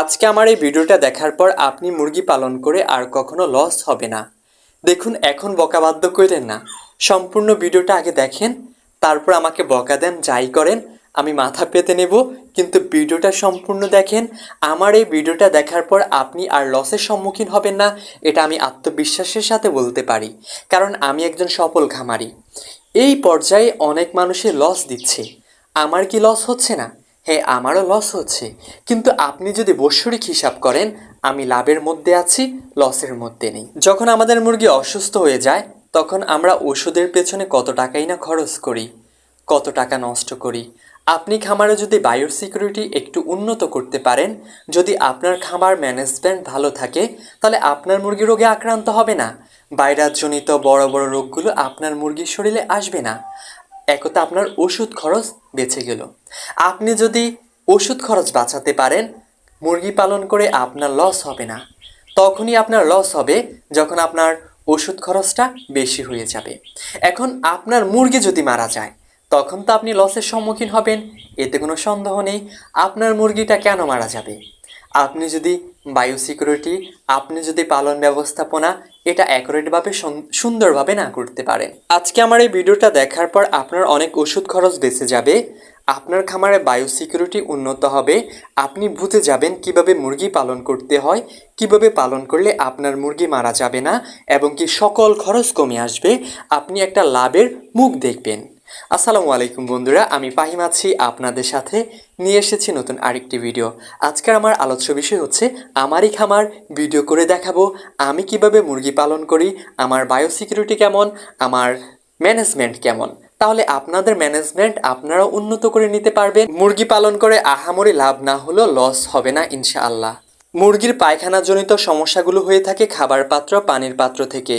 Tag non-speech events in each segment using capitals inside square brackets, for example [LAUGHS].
আজকে আমার এই ভিডিওটা দেখার পর আপনি মুরগি পালন করে আর কখনো লস হবে না। দেখুন, এখন বকাবাধ্য করেন না। সম্পূর্ণ ভিডিওটা আগে দেখেন, তারপর আমাকে বকা দেন, যাই করেন, আমি মাথা পেতে নেব। কিন্তু ভিডিওটা সম্পূর্ণ দেখেন, আমার এই ভিডিওটা দেখার পর আপনি আর লসের সম্মুখীন হবেন না, এটা আমি আত্মবিশ্বাসের সাথে বলতে পারি। কারণ আমি একজন সফল খামারি। এই পর্যায়ে অনেক মানুষের লস দিচ্ছে। আমার কি লস হচ্ছে না? হ্যাঁ আমারও লস হচ্ছে। কিন্তু আপনি যদি বৎসরিক হিসাব করেন, আমি লাভের মধ্যে আছি লসের মধ্যে নেই। যখন আমাদের মুরগি অসুস্থ হয়ে যায়, তখন আমরা ওষুধের পেছনে কত টাকাই না খরচ করি, কত টাকা নষ্ট করি। আপনি খামারে যদি বায়ো সিকিউরিটি একটু উন্নত করতে পারেন, যদি আপনার খামার ম্যানেজমেন্ট ভালো থাকে, তাহলে আপনার মুরগি রোগে আক্রান্ত হবে না। ভাইরাসজনিত বড় বড় রোগগুলো আপনার মুরগির শরীরে আসবে না। একতা আপনার ওষুধ খরচ বেঁচে গেল। আপনি যদি ওষুধ খরচ বাঁচাতে পারেন, মুরগি পালন করে আপনার লস হবে না। তখনই আপনার লস হবে যখন আপনার ওষুধ খরচটা বেশি হয়ে যাবে। এখন আপনার মুরগি যদি মারা যায়, তখন তো আপনি লসের সম্মুখীন হবেন, এতে কোনো সন্দেহ নেই, আপনার মুরগিটা কেন মারা যাবে? আপনি যদি বায়ো সিকিউরিটি আপনি যদি পালন ব্যবস্থাপনা এটা অ্যাকুরেটভাবে সুন্দরভাবে না করতে পারেন। আজকে আমার এই ভিডিওটা দেখার পর আপনার অনেক ওষুধ খরচ বেঁচে যাবে, আপনার খামারে বায়ো সিকিউরিটি উন্নত হবে, আপনি বুঝে যাবেন কীভাবে মুরগি পালন করতে হয়, কীভাবে পালন করলে আপনার মুরগি মারা যাবে না, এবং কি সকল খরচ কমে আসবে, আপনি একটা লাভের মুখ দেখবেন। আসসালামু আলাইকুম বন্ধুরা, আমি ফাহিম আছি আপনাদের সাথে। নিয়ে এসেছি নতুন আরেকটি ভিডিও। আজকের আমার আলোচ্য বিষয় হচ্ছে, আমারই খামার, ভিডিও করে দেখাবো, আমি কীভাবে মুরগি পালন করি, আমার বায়ো সিকিউরিটি কেমন, আমার ম্যানেজমেন্ট কেমন। তাহলে আপনাদের ম্যানেজমেন্ট আপনারাও উন্নত করে নিতে পারবেন। মুরগি পালন করে আহামরি লাভ না হলেও লস হবে না, ইনশাআল্লাহ। মুরগির পায়খানাজনিত সমস্যাগুলো হয়ে থাকে খাবার পাত্র পানির পাত্র থেকে।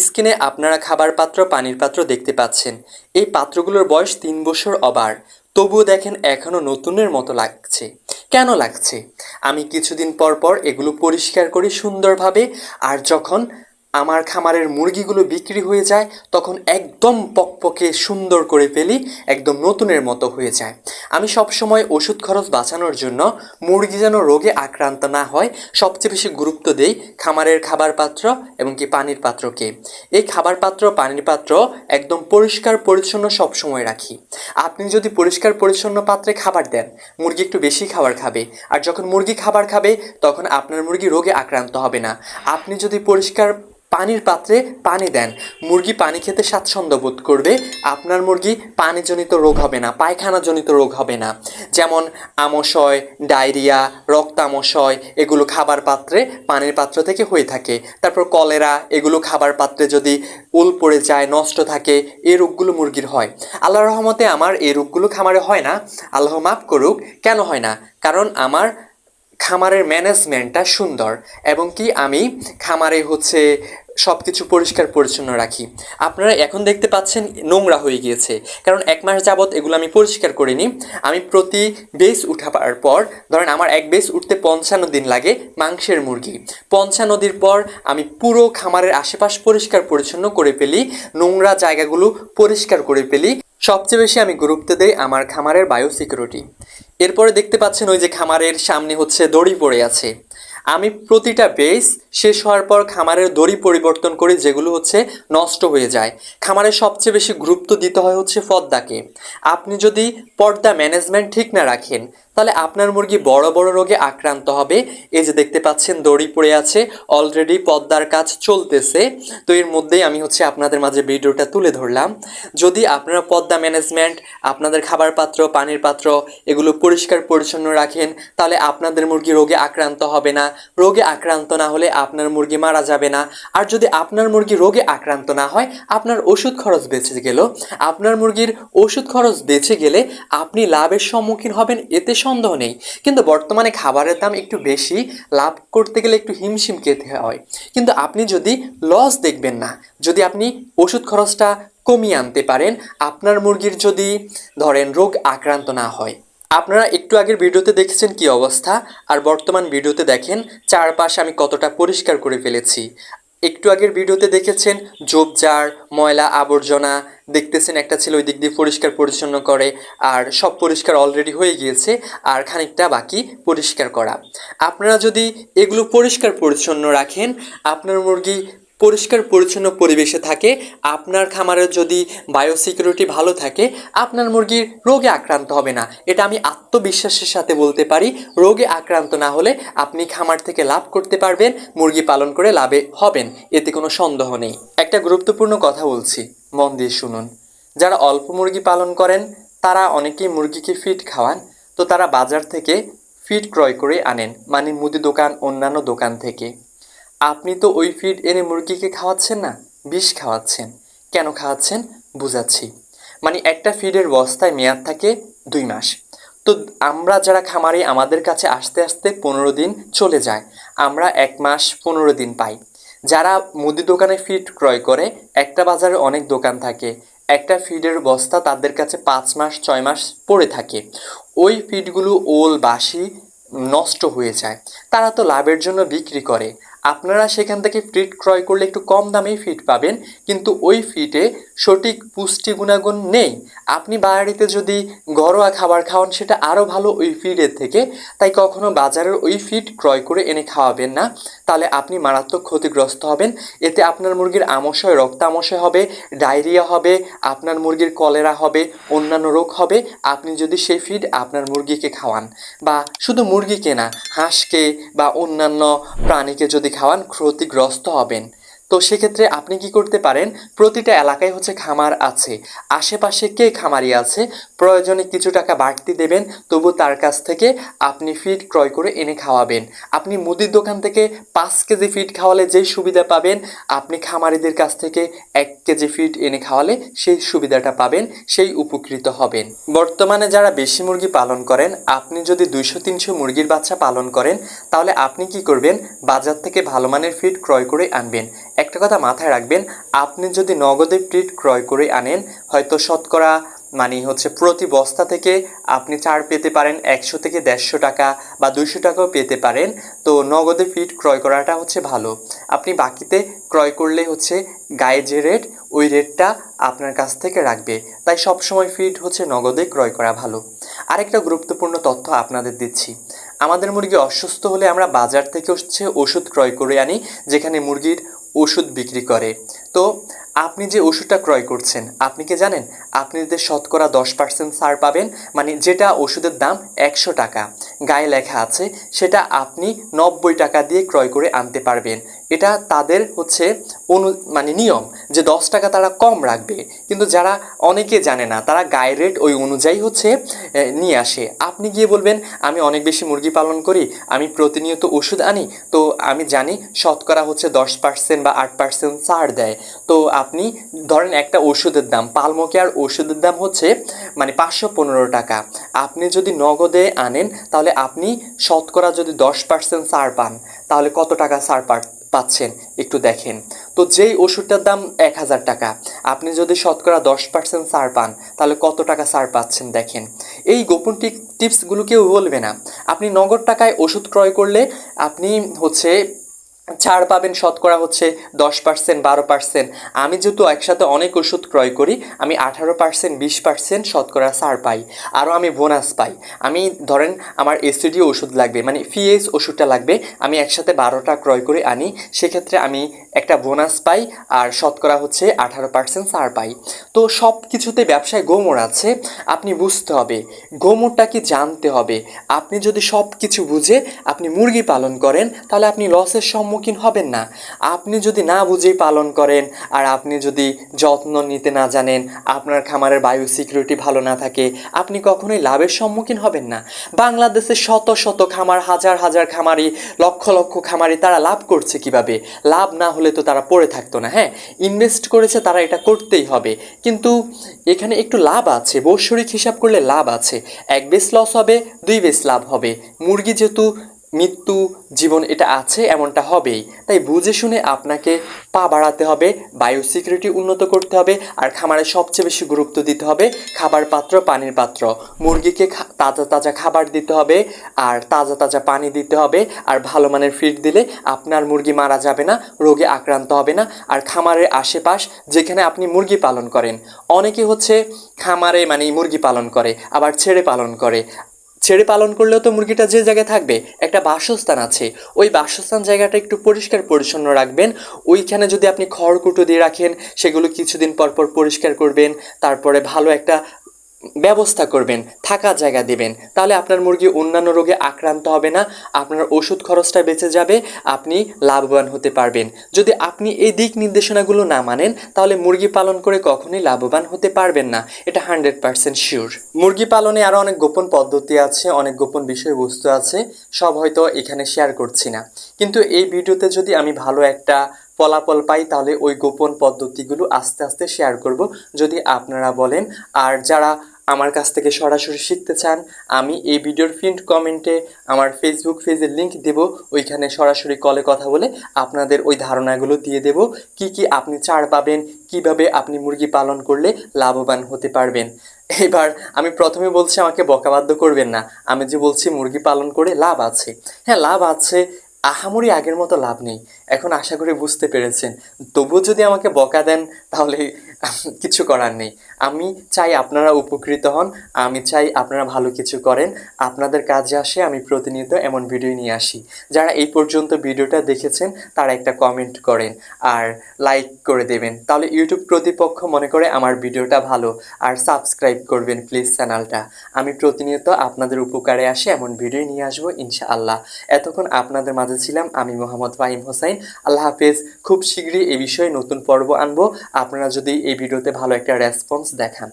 স্কিনে আপনারা খাবার পাত্র পানির পাত্র দেখতে পাচ্ছেন। এই পাত্রগুলোর বয়স তিন বছর অবার তবুও দেখেন এখনও নতুনের মতো লাগছে। কেন লাগছে? আমি কিছুদিন পর পর এগুলো পরিষ্কার করি সুন্দরভাবে, আর যখন আমার খামারের মুরগিগুলো বিক্রি হয়ে যায়, তখন একদম পকপকে সুন্দর করে ফেলি, একদম নতুনের মতো হয়ে যায়। আমি সব সময় ওষুধ খরচ বাঁচানোর জন্য মুরগি যেন রোগে আক্রান্ত না হয়, সবচেয়ে বেশি গুরুত্ব দেই খামারের খাবার পাত্র এবং কি পানির পাত্রকে। এই খাবার পাত্র, পানির পাত্র একদম পরিষ্কার পরিচ্ছন্ন সব সময় রাখি। আপনি যদি পরিষ্কার পরিচ্ছন্ন পাত্রে খাবার দেন, মুরগি একটু বেশি খাবার খাবে। আর যখন মুরগি খাবার খাবে, তখন আপনার মুরগি রোগে আক্রান্ত হবে না। আপনি যদি পরিষ্কার পানির পাত্রে পানি দেন। মুরগি পানি খেতে স্বাচ্ছন্দ্য বোধ করবে। আপনার মুরগি পানিজনিত রোগ হবে না, পায়খানাজনিত রোগ হবে না। যেমন আমশয়, ডায়রিয়া, রক্তামশয়, এগুলো খাবার পাত্রে, পানির পাত্র থেকে হয়ে থাকে। তারপর কলেরা, এগুলো খাবার পাত্রে যদি উল পড়ে যায়, নষ্ট থাকে এই রোগগুলো মুরগির হয়। আল্লাহ রহমতে আমার এই রোগগুলো খামারে হয় না। আল্লাহ মাফ করুক, কেন হয় না? কারণ আমার খামারের ম্যানেজমেন্টটা সুন্দর এবং কি আমি খামারে হচ্ছে সব কিছু পরিষ্কার পরিচ্ছন্ন রাখি। আপনারা এখন দেখতে পাচ্ছেন নোংরা হয়ে গিয়েছে। কারণ এক মাস যাবৎ এগুলো আমি পরিষ্কার করিনি। আমি প্রতি বেস উঠাবার পর, ধরেন আমার এক বেস উঠতে পঞ্চান্ন দিন লাগে মাংসের মুরগি। পঞ্চান্ন দিন পর আমি পুরো খামারের আশেপাশ পরিষ্কার পরিচ্ছন্ন করে ফেলি, নোংরা জায়গাগুলো পরিষ্কার করে ফেলি। সবচেয়ে বেশি আমি গুরুত্ব দেই আমার খামারের বায়ো সিকিউরিটি এরপরে দেখতে পাচ্ছেন ওই যে খামারের সামনে হচ্ছে দড়ি পড়ে আছে। আমি প্রতিটা বেস শেষ হওয়ার পর খামারের দড়ি পরিবর্তন করি, যেগুলো হচ্ছে নষ্ট হয়ে যায়। খামারের সবচেয়ে বেশি গুরুত্ব দিতে হয় হচ্ছে পর্দাকে আপনি যদি পর্দা ম্যানেজমেন্ট ঠিক না রাখেন তাহলে আপনার মুরগি বড় বড় রোগে আক্রান্ত হবে। এই যে দেখতে পাচ্ছেন, দড়ি পড়ে আছে অলরেডি পদ্মার কাজ চলতেছে। তো এর মধ্যেই আমি হচ্ছে আপনাদের মাঝে ভিডিওটা তুলে ধরলাম। যদি আপনারা পদ্মা ম্যানেজমেন্ট আপনাদের খাবার পাত্র, পানির পাত্র এগুলো পরিষ্কার পরিচ্ছন্ন রাখেন, তাহলে আপনাদের মুরগি রোগে আক্রান্ত হবে না। রোগে আক্রান্ত না হলে আপনার মুরগি মারা যাবে না। আর যদি আপনার মুরগি রোগে আক্রান্ত না হয়, আপনার ওষুধ খরচ বেঁচে গেল। আপনার মুরগির ওষুধ খরচ বেঁচে গেলে আপনি লাভের সম্মুখীন হবেন, এতে সন্দেহ নেই। কিন্তু বর্তমানে খাবারের দাম একটু বেশি, লাভ করতে গেলে একটু হিমশিম খেতে হয়। কিন্তু আপনি যদি লস দেখবেন না, যদি আপনি ওষুধ খরচটা কমিয়ে আনতে পারেন, আপনার মুরগির যদি ধরেন রোগ আক্রান্ত না হয়। আপনারা একটু আগের ভিডিওতে দেখেছেন কি অবস্থা? আর বর্তমান ভিডিওতে দেখেন, চারপাশে আমি কতটা পরিষ্কার করে ফেলেছি। একটু আগের ভিডিওতে দেখেছেন জোবজার ময়লা আবর্জনা, দেখতেছেন একটা ছেলে ওই দিক দিয়ে পরিষ্কার পরিচ্ছন্ন করে, আর সব পরিষ্কার অলরেডি হয়ে গিয়েছে, আর খানিকটা বাকি পরিষ্কার করা। আপনারা যদি এগুলো পরিষ্কার পরিচ্ছন্ন রাখেন, আপনার মুরগি পরিষ্কার, পরিচ্ছন্ন পরিবেশে থাকে। আপনার খামারের যদি বায়োসিকিউরিটি ভালো থাকে, আপনার মুরগির রোগে আক্রান্ত হবে না। এটা আমি আত্মবিশ্বাসের সাথে বলতে পারি, রোগে আক্রান্ত না হলে আপনি খামার থেকে লাভ করতে পারবেন, মুরগি পালন করে লাভে হবেন, এতে কোনো সন্দেহ নেই। একটা গুরুত্বপূর্ণ কথা বলছি, মন দিয়ে শুনুন। যারা অল্প মুরগি পালন করেন, তারা অনেকেই মুরগিকে ফিড খাওয়ান। তো তারা বাজার থেকে ফিড ক্রয় করে আনেন মানে মুদি দোকান, অন্যান্য দোকান থেকে। আপনি তো ওই ফিড এনে মুরগিকে খাওয়াচ্ছেন না? বিষ খাওয়াচ্ছেন। কেন খাওয়াচ্ছেন? বুঝাচ্ছি। মানে একটা ফিডের বস্তায় মেয়াদ থাকে দুই মাস। তো আমরা যারা খামারি, আমাদের কাছে আসতে আসতে পনেরো দিন চলে যায়। আমরা এক মাস পনেরো দিন পাই। যারা মুদি দোকানে ফিড ক্রয় করে, একটা বাজারে অনেক দোকান থাকে। একটা ফিডের বস্তা তাদের কাছে পাঁচ মাস, ছয় মাস পড়ে থাকে। ওই ফিডগুলো ওল, বাসি নষ্ট হয়ে যায়। তারা তো লাভের জন্য বিক্রি করে। আপনারা সেখান থেকে ফিট ক্রয় করলে একটু কম দামেই ফিট পাবেন কিন্তু ওই ফিডে সঠিক পুষ্টি গুণাগুণ নেই, আপনি বাড়িতে যদি ঘরোয়া খাবার খাওয়ান, সেটা আরও ভালো ওই ফিডের থেকে। তাই কখনো বাজারের ওই ফিড ক্রয় করে এনে খাওয়াবেন না। তাহলে আপনি মারাত্মক ক্ষতিগ্রস্ত হবেন। এতে আপনার মুরগির আমশয়, রক্তামশয় হবে, ডায়রিয়া হবে, আপনার মুরগির কলেরা হবে, অন্যান্য রোগ হবে। আপনি যদি সেই ফিড আপনার মুরগিকে খাওয়ান বা শুধু মুরগিকে না, হাঁসকে বা অন্যান্য প্রাণীকে যদি খাওয়ান, ক্ষতিগ্রস্ত হবেন। তো সেক্ষেত্রে আপনি কি করতে পারেন? প্রতিটা এলাকায় হচ্ছে খামার আছে। আশেপাশে কে খামারি আছে? প্রয়োজনে কিছু টাকা বাড়তি দেবেন, তবু তার কাছ থেকে আপনি ফিড ক্রয় করে এনে খাওয়াবেন। আপনি মুদির দোকান থেকে পাঁচ কেজি ফিড খাওয়ালে যেই সুবিধা পাবেন, আপনি খামারিদের কাছ থেকে এক কেজি ফিড এনে খাওয়ালে সেই সুবিধাটা পাবেন, সেই উপকৃত হবেন। বর্তমানে যারা বেশি মুরগি পালন করেন, আপনি যদি দুইশো, তিনশো মুরগির বাচ্চা পালন করেন, তাহলে আপনি কি করবেন? বাজার থেকে ভালো মানের ফিড ক্রয় করে আনবেন। একটা কথা মাথায় রাখবেন, আপনি যদি নগদে ফিড ক্রয় করে আনেন, হয়তো শতকরা মানে হচ্ছে প্রতি বস্তা থেকে আপনি চার পেতে পারেন একশো থেকে দেড়শো টাকা বা দুইশো টাকাও পেতে পারেন। তো নগদে ফিড ক্রয় করাটা হচ্ছে ভালো। আপনি বাকিতে ক্রয় করলে হচ্ছে গায়ে যে রেট, ওই রেটটা আপনার কাছ থেকে রাখবে। তাই সবসময় ফিড হচ্ছে নগদে ক্রয় করা ভালো। আরেকটা গুরুত্বপূর্ণ তথ্য আপনাদের দিচ্ছি। আমাদের মুরগি অসুস্থ হলে আমরা বাজার থেকে হচ্ছে ওষুধ ক্রয় করে আনি, যেখানে মুরগির ওষুধ বিক্রি করে। তো আপনি যে ওষুধটা ক্রয় করছেন, আপনি কি জানেন? আপনি যদি শতকরা দশ পার্সেন্ট ছাড় পাবেন মানে যেটা ওষুধের দাম একশো টাকা। গায়ে লেখা আছে, সেটা আপনি নব্বই টাকা দিয়ে ক্রয় করে আনতে পারবেন। এটা তাদের হচ্ছে অনু মানে নিয়ম যে দশ টাকা তারা কম রাখবে। কিন্তু যারা অনেকে জানে না, তারা গায়ে রেট ওই অনুযায়ী হচ্ছে নিয়ে আসে। আপনি গিয়ে বলবেন, আমি অনেক বেশি মুরগি পালন করি, আমি প্রতিনিয়ত ওষুধ আনি। তো আমি জানি শতকরা হচ্ছে দশ পার্সেন্ট বা আট পার্সেন্ট ছাড় দেয়। তো আপনি ধরেন একটা ওষুধের দাম, পালমোকেয়ার ওষুধের দাম হচ্ছে মানে পাঁচশো পনেরো টাকা। আপনি যদি নগদে আনেন, তাহলে আপনি শতকরা যদি দশ পার্সেন্ট ছাড় পান, তাহলে কত টাকা ছাড় পা পাচ্ছেন, একটু দেখেন। তো যেই ওষুধটার দাম এক হাজার টাকা, আপনি যদি শতকরা দশ পার্সেন্ট ছাড় পান, তাহলে কত টাকা ছাড় পাচ্ছেন দেখেন। এই গোপন টিপসগুলো কেউ বলবে না। আপনি নগদ টাকায় ওষুধ ক্রয় করলে আপনি হচ্ছে ছাড় পাবেন শতকরা হচ্ছে দশ পার্সেন্ট, বারো পার্সেন্ট। আমি যেহেতু একসাথে অনেক ওষুধ ক্রয় করি, আমি আঠারো পার্সেন্ট, বিশ পার্সেন্ট শতকরা ছাড় পাই। আরও আমি বোনাস পাই। আমি ধরেন আমার এসিডি ওষুধ লাগবে মানে ফিএস ওষুধটা লাগবে, আমি একসাথে বারোটা ক্রয় করে আনি, সেক্ষেত্রে আমি একটা বোনাস পাই আর শতকরা হচ্ছে আঠারো পার্সেন্ট ছাড় পাই। তো সব কিছুতে ব্যবসায় গোমর আছে, আপনি বুঝতে হবে। গোমরটা কি জানতে হবে? আপনি যদি সব কিছু বুঝে আপনি মুরগি পালন করেন, তাহলে আপনি লসের সম্মুখীন হবেন না। আপনি যদি না বুঝেই পালন করেন আর আপনি যদি যত্ন নিতে না জানেন, আপনার খামারের বায়ু সিকিউরিটি ভালো না থাকে, আপনি কখনোই লাভের সম্মুখীন হবেন না। বাংলাদেশে শত শত খামার, হাজার হাজার খামারি, লক্ষ লক্ষ খামারি তারা লাভ করছে কীভাবে? লাভ না হলে তো তারা পড়ে থাকতো না হ্যাঁ? ইনভেস্ট করেছে তারা এটা করতেই হবে। কিন্তু এখানে একটু লাভ আছে বৎসরিক হিসাব করলে লাভ আছে। এক বেস লস হবে, দুই বেস লাভ হবে। মুরগি যেহেতু মৃত্যু, জীবন এটা আছে, এমনটা হবেই। তাই বুঝে শুনে আপনাকে পা বাড়াতে হবে বায়ু সিকিউরিটি উন্নত করতে হবে, আর খামারে সবচেয়ে বেশি গুরুত্ব দিতে হবে খাবার পাত্র, পানির পাত্র। মুরগিকে তাজা তাজা খাবার দিতে হবে, আর তাজা তাজা পানি দিতে হবে, আর ভালো মানের ফিড দিলে আপনার মুরগি মারা যাবে না, রোগে আক্রান্ত হবে না, আর খামারের আশেপাশ যেখানে আপনি মুরগি পালন করেন, অনেকে হচ্ছে খামারে মানে মুরগি পালন করে, আবার ছেড়ে পালন করে। ছেড়ে পালন করলেও তো মুরগিটা যে জায়গায় থাকবে, একটা বাসস্থান আছে। ওই বাসস্থান জায়গাটা একটু পরিষ্কার পরিচ্ছন্ন রাখবেন। ওইখানে যদি আপনি খড়কুটো দিয়ে রাখেন, সেগুলো কিছুদিন পর পর পরিষ্কার করবেন। তারপরে ভালো একটা ব্যবস্থা করবেন, থাকার জায়গা দেবেন। তাহলে আপনার মুরগি অন্যান্য রোগে আক্রান্ত হবে না, আপনার ওষুধ খরচটা বেঁচে যাবে, আপনি লাভবান হতে পারবেন। যদি আপনি এই দিক নির্দেশনাগুলো না মানেন, তাহলে মুরগি পালন করে কখনোই লাভবান হতে পারবেন না। এটা হান্ড্রেড পারসেন্ট শিওর। মুরগি পালনে আরও অনেক গোপন পদ্ধতি আছে, অনেক গোপন বিষয়বস্তু আছে, সব হয়তো এখানে শেয়ার করছি না। কিন্তু এই ভিডিওতে যদি আমি ভালো একটা ফলাফল পাই, তাহলে ওই গোপন পদ্ধতিগুলো আস্তে আস্তে শেয়ার করব। যদি আপনারা বলেন, আর যারা আমার কাছ থেকে সরাসরি শিখতে চান, আমি এই ভিডিওর ফিন্ট কমেন্টে আমার ফেসবুক পেজের লিংক দেব, ওইখানে সরাসরি কলে কথা বলে আপনাদের ওই ধারণাগুলো দিয়ে দেব, কি কি আপনি ছাড় পাবেন, কীভাবে আপনি মুরগি পালন করলে লাভবান হতে পারবেন। এবার আমি প্রথমে বলছি, আমাকে বকাবাধ্য করবেন না, আমি যে বলছি মুরগি পালন করে লাভ আছে। হ্যাঁ লাভ আছে আহামরি আগের মতো লাভ নেই। এখন আশা করি বুঝতে পেরেছেন। তবুও যদি আমাকে বকা দেন, তাহলে [LAUGHS] কিছু করার নেই। আমি চাই আপনারা উপকৃত হন, আমি চাই আপনারা ভালো কিছু করেন, আপনাদের কাজে আসে আমি প্রতিনিয়ত এমন ভিডিও নিয়ে আসি। যারা এই পর্যন্ত ভিডিওটা দেখেছেন, তারা একটা কমেন্ট করেন আর লাইক করে দেবেন। তাহলে ইউটিউব কর্তৃপক্ষ মনে করে আমার ভিডিওটা ভালো, আর সাবস্ক্রাইব করবেন প্লিজ চ্যানেলটা আমি প্রতিনিয়ত আপনাদের উপকারে আসে এমন ভিডিও নিয়ে আসব ইনশাআল্লাহ। এতক্ষণ আপনাদের মাঝে ছিলাম আমি মোহাম্মদ ফাহিম হোসাইন। আল্লাহ হাফেজ, খুব শীঘ্রই এই বিষয়ে নতুন পর্ব আনব। আপনারা যদি এই ভিডিওতে ভালো একটা রেসপন্স দেখান।